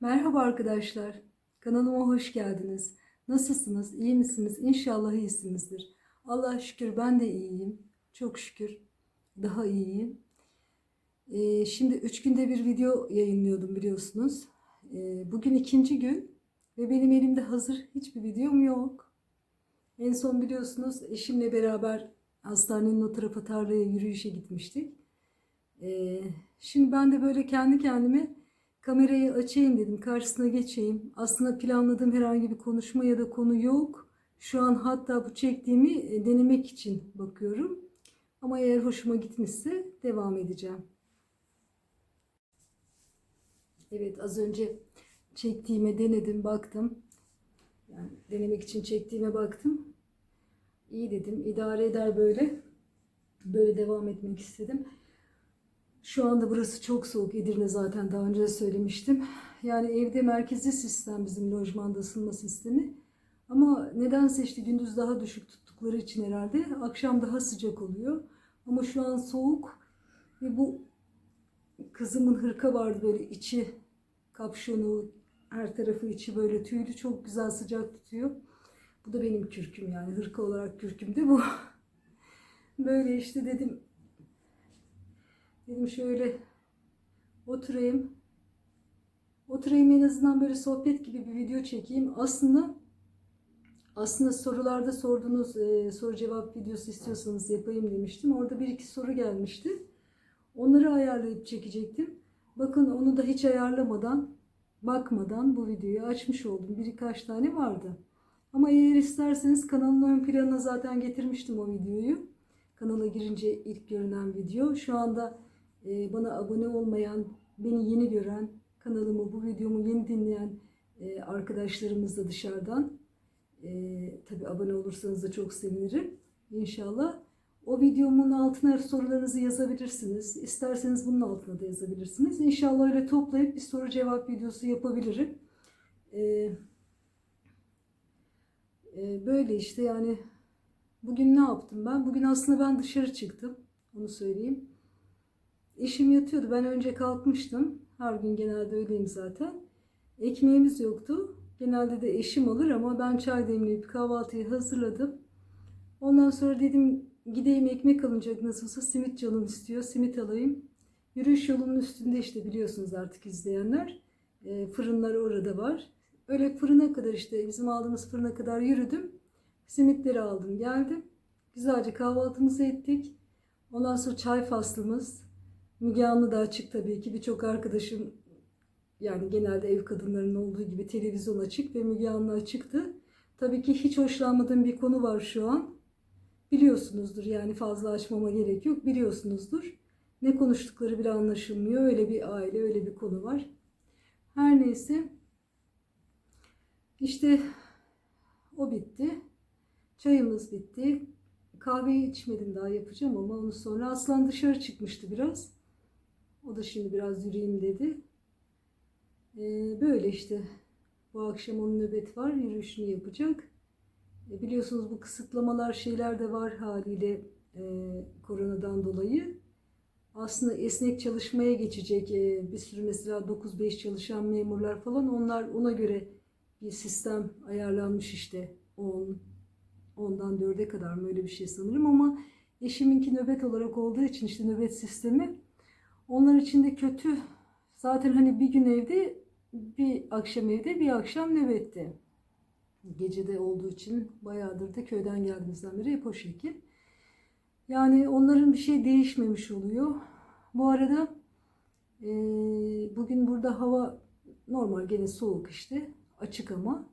Merhaba arkadaşlar. Kanalıma hoş geldiniz. Nasılsınız? İyi misiniz? İnşallah iyisinizdir. Allah'a şükür ben de iyiyim. Çok şükür daha iyiyim. Ee, şimdi üç günde bir video yayınlıyordum biliyorsunuz. Ee, bugün ikinci gün ve benim elimde hazır hiçbir videom yok. En son biliyorsunuz eşimle beraber hastanenin o tarafa tarlaya yürüyüşe gitmiştik. Ee, şimdi ben de böyle kendi kendime kamerayı açayım dedim. Karşısına geçeyim. Aslında planladığım herhangi bir konuşma ya da konu yok. Şu an hatta bu çektiğimi e, denemek için bakıyorum. Ama eğer hoşuma gitmişse devam edeceğim. Evet az önce çektiğime denedim baktım. Yani denemek için çektiğime baktım. İyi dedim idare eder böyle. Böyle devam etmek istedim. Şu anda burası çok soğuk. Edirne zaten daha önce de söylemiştim. Yani evde merkezi sistem bizim lojmanda ısınma sistemi. Ama nedense işte gündüz daha düşük tuttukları için herhalde akşam daha sıcak oluyor. Ama şu an soğuk ve bu kızımın hırka vardı böyle içi kapşonu her tarafı içi böyle tüylü çok güzel sıcak tutuyor. Bu da benim kürküm yani hırka olarak kürküm de bu. Böyle işte dedim Dedim şöyle oturayım. Oturayım en azından böyle sohbet gibi bir video çekeyim. Aslında aslında sorularda sorduğunuz e, soru cevap videosu istiyorsanız yapayım demiştim. Orada bir iki soru gelmişti. Onları ayarlayıp çekecektim. Bakın onu da hiç ayarlamadan, bakmadan bu videoyu açmış oldum. Birkaç tane vardı. Ama eğer isterseniz kanalın ön planına zaten getirmiştim o videoyu. Kanala girince ilk görünen video. Şu anda bana abone olmayan, beni yeni gören, kanalımı, bu videomu yeni dinleyen e, arkadaşlarımız da dışarıdan. E, tabii abone olursanız da çok sevinirim. İnşallah. O videomun altına sorularınızı yazabilirsiniz. İsterseniz bunun altına da yazabilirsiniz. İnşallah öyle toplayıp bir soru cevap videosu yapabilirim. E, böyle işte yani bugün ne yaptım ben? Bugün aslında ben dışarı çıktım. Onu söyleyeyim. Eşim yatıyordu. Ben önce kalkmıştım. Her gün genelde öyleyim zaten. Ekmeğimiz yoktu. Genelde de eşim alır ama ben çay demleyip kahvaltıyı hazırladım. Ondan sonra dedim gideyim ekmek alınacak nasılsa simit canım istiyor. Simit alayım. Yürüyüş yolunun üstünde işte biliyorsunuz artık izleyenler. E, fırınlar orada var. Öyle fırına kadar işte bizim aldığımız fırına kadar yürüdüm. Simitleri aldım geldim. Güzelce kahvaltımızı ettik. Ondan sonra çay faslımız, Müge Anlı da açık tabii ki. Birçok arkadaşım yani genelde ev kadınlarının olduğu gibi televizyon açık ve Müge Anlı açıktı. Tabii ki hiç hoşlanmadığım bir konu var şu an. Biliyorsunuzdur yani fazla açmama gerek yok. Biliyorsunuzdur. Ne konuştukları bile anlaşılmıyor. Öyle bir aile, öyle bir konu var. Her neyse. İşte o bitti. Çayımız bitti. Kahveyi içmedim daha yapacağım ama onu sonra Aslan dışarı çıkmıştı biraz. O da şimdi biraz yürüyeyim dedi. Ee, böyle işte. Bu akşam onun nöbet var. Yürüyüşünü yapacak. E, biliyorsunuz bu kısıtlamalar şeyler de var haliyle e, koronadan dolayı. Aslında esnek çalışmaya geçecek e, bir sürü mesela 9-5 çalışan memurlar falan onlar ona göre bir sistem ayarlanmış işte 10 10'dan 4'e kadar mı öyle bir şey sanırım ama eşiminki nöbet olarak olduğu için işte nöbet sistemi onlar için de kötü. Zaten hani bir gün evde, bir akşam evde, bir akşam nöbette. Gecede olduğu için bayağıdır da köyden geldiğimizden beri hep o şekil. Yani onların bir şey değişmemiş oluyor. Bu arada e, bugün burada hava normal gene soğuk işte. Açık ama.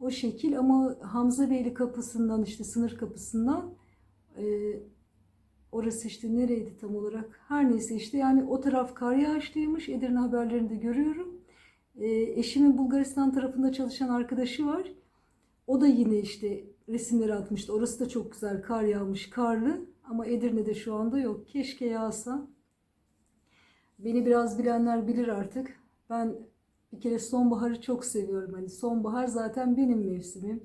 O şekil ama Hamza Beyli kapısından işte sınır kapısından e, Orası işte nereydi tam olarak? Her neyse işte yani o taraf kar yağışlıymış. Edirne haberlerinde görüyorum. E, eşimin Bulgaristan tarafında çalışan arkadaşı var. O da yine işte resimleri atmıştı. Orası da çok güzel kar yağmış, karlı. Ama Edirne'de şu anda yok. Keşke yağsa. Beni biraz bilenler bilir artık. Ben bir kere sonbaharı çok seviyorum. Hani sonbahar zaten benim mevsimim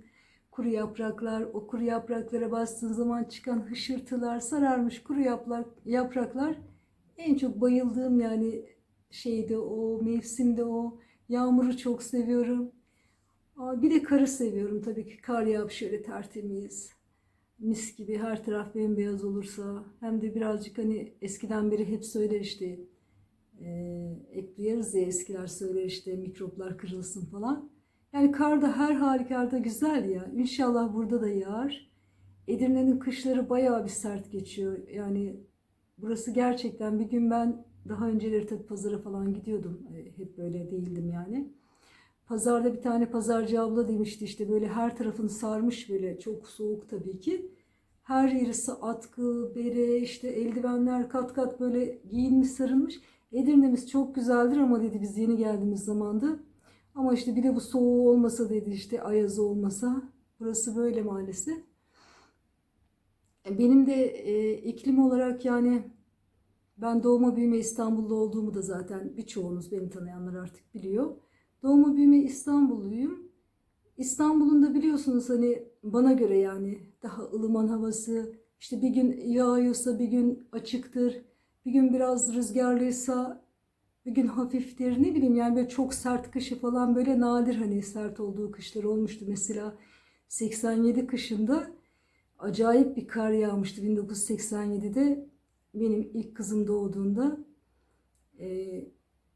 kuru yapraklar, o kuru yapraklara bastığın zaman çıkan hışırtılar, sararmış kuru yaprak, yapraklar en çok bayıldığım yani şeyde o, mevsimde o. Yağmuru çok seviyorum. Bir de karı seviyorum tabii ki. Kar yağıp şöyle tertemiz. Mis gibi her taraf bembeyaz olursa. Hem de birazcık hani eskiden beri hep söyler işte. Ee, hep ya eskiler söyler işte mikroplar kırılsın falan. Yani kar da her halükarda güzel ya. İnşallah burada da yağar. Edirne'nin kışları bayağı bir sert geçiyor. Yani burası gerçekten bir gün ben daha önceleri tabii pazara falan gidiyordum. Ee, Hep böyle değildim yani. Pazarda bir tane pazarcı abla demişti işte böyle her tarafını sarmış böyle çok soğuk tabii ki. Her yeri atkı, bere, işte eldivenler kat kat böyle giyinmiş sarılmış. Edirne'miz çok güzeldir ama dedi biz yeni geldiğimiz zamanda. Ama işte bir de bu soğuğu olmasa dedi işte ayazı olmasa. Burası böyle maalesef. Benim de e, iklim olarak yani ben doğma büyüme İstanbullu olduğumu da zaten birçoğunuz beni tanıyanlar artık biliyor. Doğma büyüme İstanbulluyum. İstanbul'un da biliyorsunuz hani bana göre yani daha ılıman havası, işte bir gün yağıyorsa bir gün açıktır, bir gün biraz rüzgarlıysa bir gün hafiftir ne bileyim yani böyle çok sert kışı falan böyle nadir hani sert olduğu kışlar olmuştu. Mesela 87 kışında acayip bir kar yağmıştı 1987'de benim ilk kızım doğduğunda. Ee,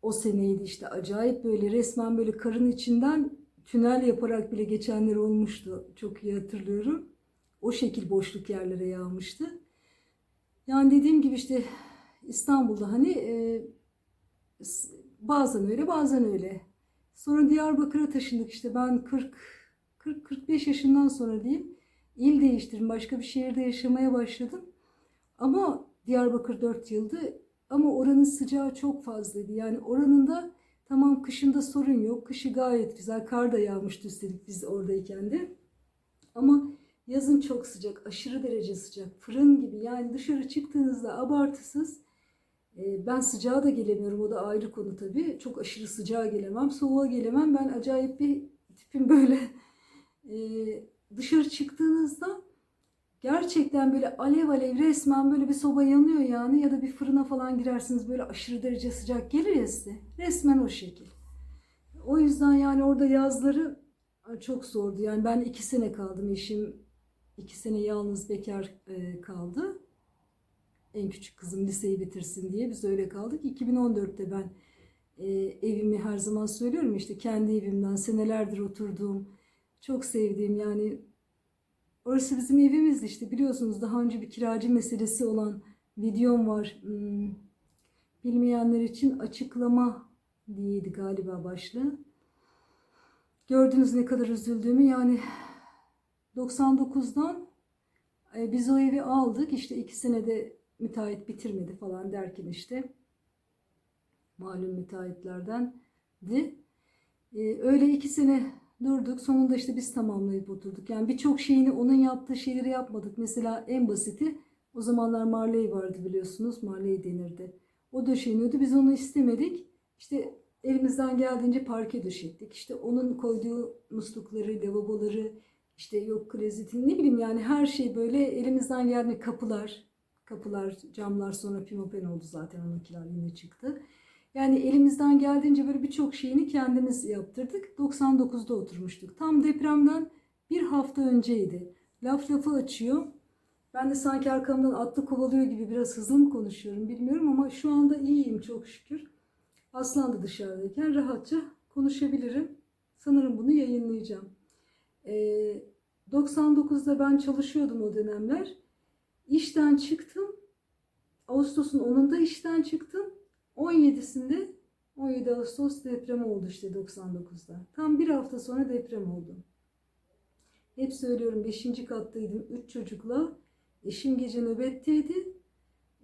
o seneydi işte acayip böyle resmen böyle karın içinden tünel yaparak bile geçenler olmuştu. Çok iyi hatırlıyorum. O şekil boşluk yerlere yağmıştı. Yani dediğim gibi işte İstanbul'da hani e, bazen öyle bazen öyle. Sonra Diyarbakır'a taşındık işte ben 40 40-45 yaşından sonra diyeyim. İl değiştirdim. Başka bir şehirde yaşamaya başladım. Ama Diyarbakır 4 yıldı. Ama oranın sıcağı çok fazlaydı. Yani oranın da tamam kışında sorun yok. Kışı gayet güzel. Kar da yağmıştı üstelik biz oradayken de. Ama yazın çok sıcak. Aşırı derece sıcak. Fırın gibi. Yani dışarı çıktığınızda abartısız. E, Ben sıcağa da gelemiyorum. O da ayrı konu tabii. Çok aşırı sıcağa gelemem. Soğuğa gelemem. Ben acayip bir tipim böyle. E, dışarı çıktığınızda Gerçekten böyle alev alev resmen böyle bir soba yanıyor yani ya da bir fırına falan girersiniz böyle aşırı derece sıcak gelir ya size. Resmen o şekil. O yüzden yani orada yazları çok zordu. Yani ben iki sene kaldım eşim iki sene yalnız bekar e, kaldı. En küçük kızım liseyi bitirsin diye biz öyle kaldık. 2014'te ben e, evimi her zaman söylüyorum işte kendi evimden senelerdir oturduğum çok sevdiğim yani Orası bizim evimizdi işte biliyorsunuz daha önce bir kiracı meselesi olan videom var. Hmm, Bilmeyenler için açıklama diyeydi galiba başlığı. Gördünüz ne kadar üzüldüğümü yani 99'dan e, biz o evi aldık işte iki senede müteahhit bitirmedi falan derken işte malum müteahhitlerdendi. E, öyle iki sene durduk. Sonunda işte biz tamamlayıp oturduk. Yani birçok şeyini onun yaptığı şeyleri yapmadık. Mesela en basiti o zamanlar Marley vardı biliyorsunuz. Marley denirdi. O döşeniyordu. Biz onu istemedik. İşte elimizden geldiğince parke döşettik. İşte onun koyduğu muslukları, lavaboları, işte yok klozetin ne bileyim yani her şey böyle elimizden geldiğince kapılar, kapılar, camlar sonra pimapen oldu zaten onunkiler yine çıktı. Yani elimizden geldiğince böyle birçok şeyini kendimiz yaptırdık. 99'da oturmuştuk. Tam depremden bir hafta önceydi. Laf lafı açıyor. Ben de sanki arkamdan atlı kovalıyor gibi biraz hızlı mı konuşuyorum bilmiyorum ama şu anda iyiyim çok şükür. Aslan da dışarıdayken rahatça konuşabilirim. Sanırım bunu yayınlayacağım. Ee, 99'da ben çalışıyordum o dönemler. İşten çıktım. Ağustos'un 10'unda işten çıktım. 17'sinde 17 Ağustos deprem oldu işte 99'da. Tam bir hafta sonra deprem oldu. Hep söylüyorum 5. kattaydım 3 çocukla. Eşim gece nöbetteydi.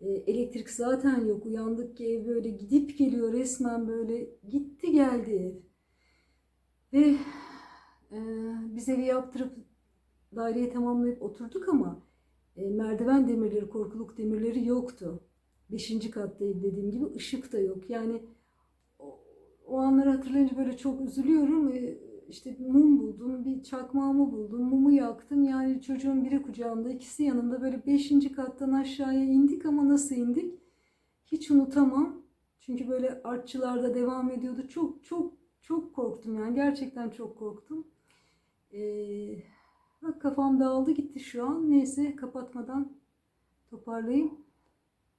E, elektrik zaten yok. Uyandık ki ev böyle gidip geliyor resmen böyle gitti geldi ev. Ve e, biz evi yaptırıp daireyi tamamlayıp oturduk ama e, merdiven demirleri, korkuluk demirleri yoktu. Beşinci kattayım dediğim gibi ışık da yok. Yani o, o anları hatırlayınca böyle çok üzülüyorum. Ee, işte mum buldum, bir çakmağımı buldum, mumu yaktım. Yani çocuğun biri kucağımda, ikisi yanımda böyle beşinci kattan aşağıya indik ama nasıl indik? Hiç unutamam. Çünkü böyle artçılarda devam ediyordu. Çok çok çok korktum yani gerçekten çok korktum. Ee, bak kafam dağıldı gitti şu an. Neyse kapatmadan toparlayayım.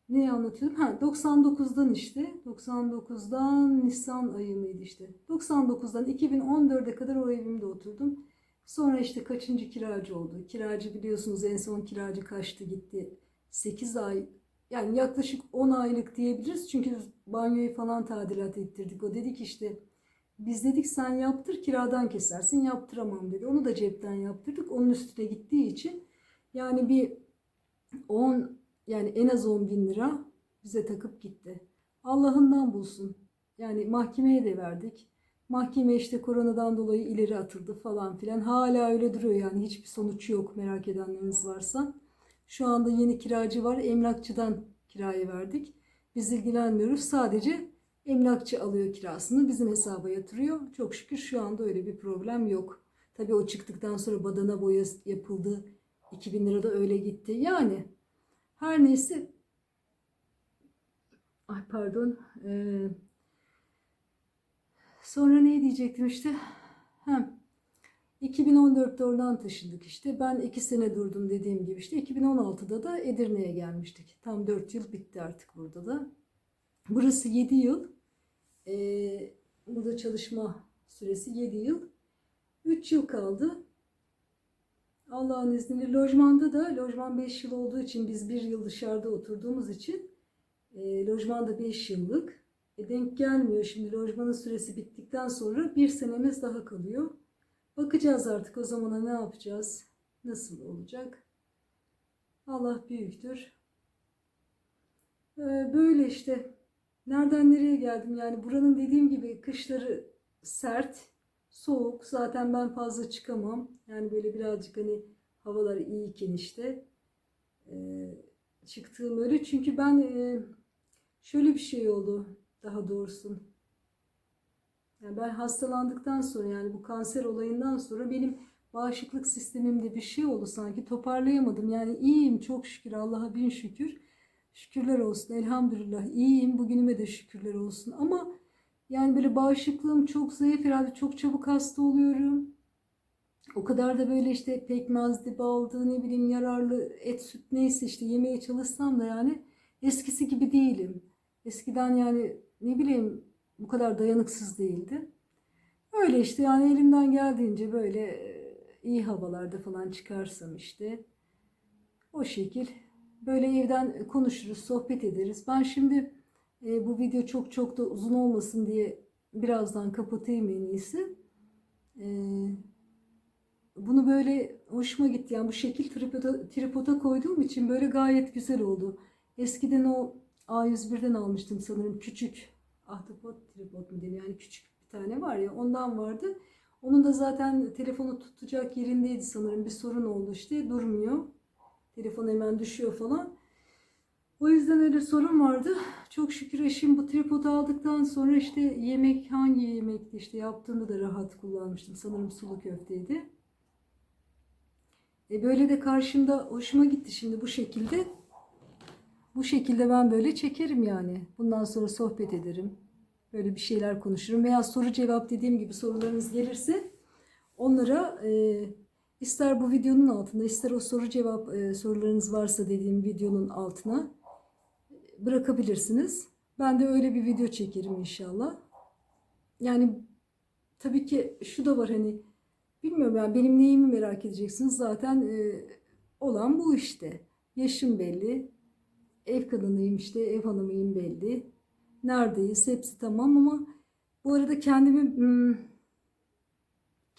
Ne anlatıyordum? Ha 99'dan işte. 99'dan Nisan ayı mıydı işte. 99'dan 2014'e kadar o evimde oturdum. Sonra işte kaçıncı kiracı oldu? Kiracı biliyorsunuz en son kiracı kaçtı gitti. 8 ay yani yaklaşık 10 aylık diyebiliriz. Çünkü banyoyu falan tadilat ettirdik. O dedik işte biz dedik sen yaptır kiradan kesersin. Yaptıramam dedi. Onu da cepten yaptırdık. Onun üstüne gittiği için yani bir 10 yani en az 10 bin lira bize takıp gitti. Allah'ından bulsun. Yani mahkemeye de verdik. Mahkeme işte koronadan dolayı ileri atıldı falan filan. Hala öyle duruyor yani hiçbir sonuç yok merak edenleriniz varsa. Şu anda yeni kiracı var. Emlakçıdan kiraya verdik. Biz ilgilenmiyoruz. Sadece emlakçı alıyor kirasını. Bizim hesaba yatırıyor. Çok şükür şu anda öyle bir problem yok. Tabii o çıktıktan sonra badana boya yapıldı. 2000 lira da öyle gitti. Yani her neyse ay pardon Ee, sonra ne diyecektim işte hem 2014'te oradan taşındık işte. Ben iki sene durdum dediğim gibi işte. 2016'da da Edirne'ye gelmiştik. Tam 4 yıl bitti artık burada da. Burası 7 yıl. Ee, burada çalışma süresi 7 yıl. 3 yıl kaldı. Allah'ın izniyle lojmanda da lojman 5 yıl olduğu için biz 1 yıl dışarıda oturduğumuz için e, lojmanda 5 yıllık. E, denk gelmiyor şimdi lojmanın süresi bittikten sonra bir senemiz daha kalıyor. Bakacağız artık o zamana ne yapacağız? Nasıl olacak? Allah büyüktür. Ee, böyle işte. Nereden nereye geldim? Yani buranın dediğim gibi kışları sert, soğuk. Zaten ben fazla çıkamam. Yani böyle birazcık hani havalar iyiyken işte ee, çıktığım öyle. Çünkü ben e, şöyle bir şey oldu daha doğrusu. Yani ben hastalandıktan sonra yani bu kanser olayından sonra benim bağışıklık sistemimde bir şey oldu sanki toparlayamadım. Yani iyiyim çok şükür Allah'a bin şükür. Şükürler olsun elhamdülillah iyiyim bugünüme de şükürler olsun ama yani böyle bağışıklığım çok zayıf herhalde çok çabuk hasta oluyorum. O kadar da böyle işte pekmezdi, baldı, ne bileyim yararlı et, süt neyse işte yemeye çalışsam da yani eskisi gibi değilim. Eskiden yani ne bileyim bu kadar dayanıksız değildi. Öyle işte yani elimden geldiğince böyle e, iyi havalarda falan çıkarsam işte o şekil böyle evden konuşuruz, sohbet ederiz. Ben şimdi e, bu video çok çok da uzun olmasın diye birazdan kapatayım en iyisi. E, bunu böyle hoşuma gitti. Yani bu şekil tripoda, tripoda koyduğum için böyle gayet güzel oldu. Eskiden o A101'den almıştım sanırım küçük ahtapot tripod mu deniyor yani küçük bir tane var ya ondan vardı. Onun da zaten telefonu tutacak yerindeydi sanırım bir sorun oldu işte durmuyor. Telefon hemen düşüyor falan. O yüzden öyle sorun vardı. Çok şükür eşim bu tripodu aldıktan sonra işte yemek hangi yemekti işte yaptığında da rahat kullanmıştım. Sanırım sulu köfteydi. E böyle de karşımda hoşuma gitti şimdi bu şekilde. Bu şekilde ben böyle çekerim yani. Bundan sonra sohbet ederim. Böyle bir şeyler konuşurum. Veya soru cevap dediğim gibi sorularınız gelirse onlara e, ister bu videonun altına ister o soru cevap e, sorularınız varsa dediğim videonun altına bırakabilirsiniz. Ben de öyle bir video çekerim inşallah. Yani tabii ki şu da var hani bilmiyorum yani benim neyimi merak edeceksiniz. Zaten e, olan bu işte. Yaşım belli, ev kadınıyım işte, ev hanımıyım belli. Neredeyiz? Hepsi tamam ama bu arada kendimi hmm,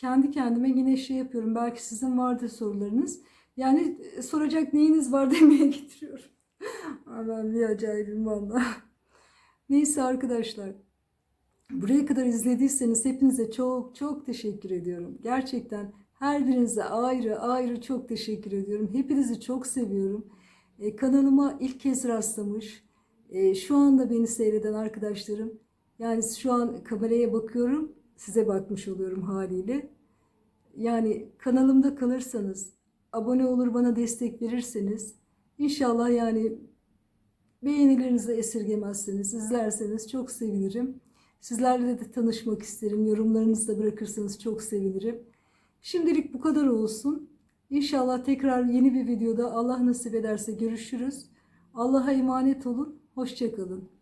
kendi kendime yine şey yapıyorum. Belki sizin vardır sorularınız. Yani e, soracak neyiniz var demeye getiriyorum. Ben bir acayibim valla. Neyse arkadaşlar. Buraya kadar izlediyseniz hepinize çok çok teşekkür ediyorum. Gerçekten her birinize ayrı ayrı çok teşekkür ediyorum. Hepinizi çok seviyorum. E, kanalıma ilk kez rastlamış, e, şu anda beni seyreden arkadaşlarım, yani şu an kameraya bakıyorum, size bakmış oluyorum haliyle. Yani kanalımda kalırsanız, abone olur bana destek verirseniz, inşallah yani beğenilerinizi esirgemezseniz, izlerseniz çok sevinirim. Sizlerle de tanışmak isterim. Yorumlarınızı da bırakırsanız çok sevinirim. Şimdilik bu kadar olsun. İnşallah tekrar yeni bir videoda Allah nasip ederse görüşürüz. Allah'a emanet olun. Hoşçakalın.